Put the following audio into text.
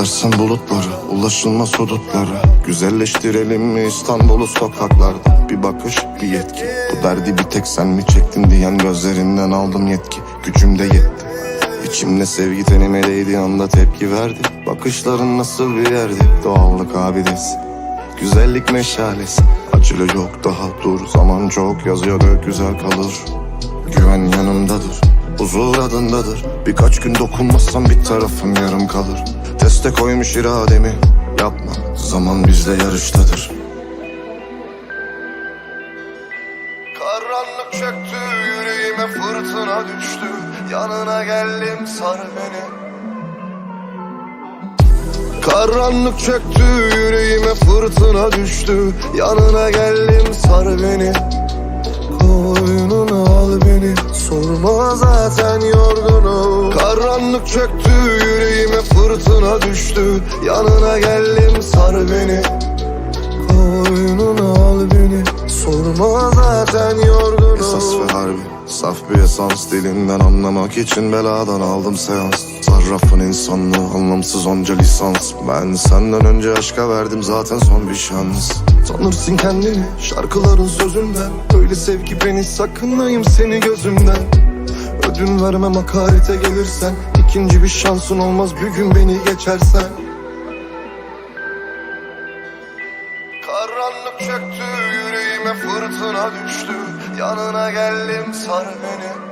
Katlarsın bulutları, ulaşılmaz hudutlara. Güzelleştirelim mi İstanbul'u sokaklarda? Bir bakış, bir yetki. Bu derdi bir tek sen mi çektin diyen gözlerinden aldım yetki. Gücüm de yetti. İçimde sevgi tenime değdiği anda tepki verdi. Bakışların nasıl bir yerdi? Doğallık abidesi. Güzellik meşalesi. Acılı yok daha dur. Zaman çok yazıyor güzel kalır. Güven yanımdadır Huzur adındadır. Birkaç gün dokunmazsam bir tarafım yarım kalır Teste koymuş irademi. Yapma. Zaman bizle yarıştadır. Karanlık çöktü yüreğime fırtına düştü. Yanına geldim sar beni. Karanlık çöktü yüreğime fırtına düştü. Yanına geldim sar beni Sorma zaten yorgunum Karanlık çöktü yüreğime fırtına düştü. Yanına geldim sar beni. Koynuna Esans dilinden anlamak için beladan aldım seans. Sarrafın insanlığı anlamsız onca lisans. Ben senden önce aşka verdim zaten son bir şans. Sanırsın kendini şarkıların sözünden. Öyle sev ki beni sakınayım seni gözümden. Ödün vermem hakarete gelirsen. İkinci bir şansın olmaz bir gün beni geçersen. Karanlık çöktü yüreğime fırtına düştü. Yanına geldim sar beni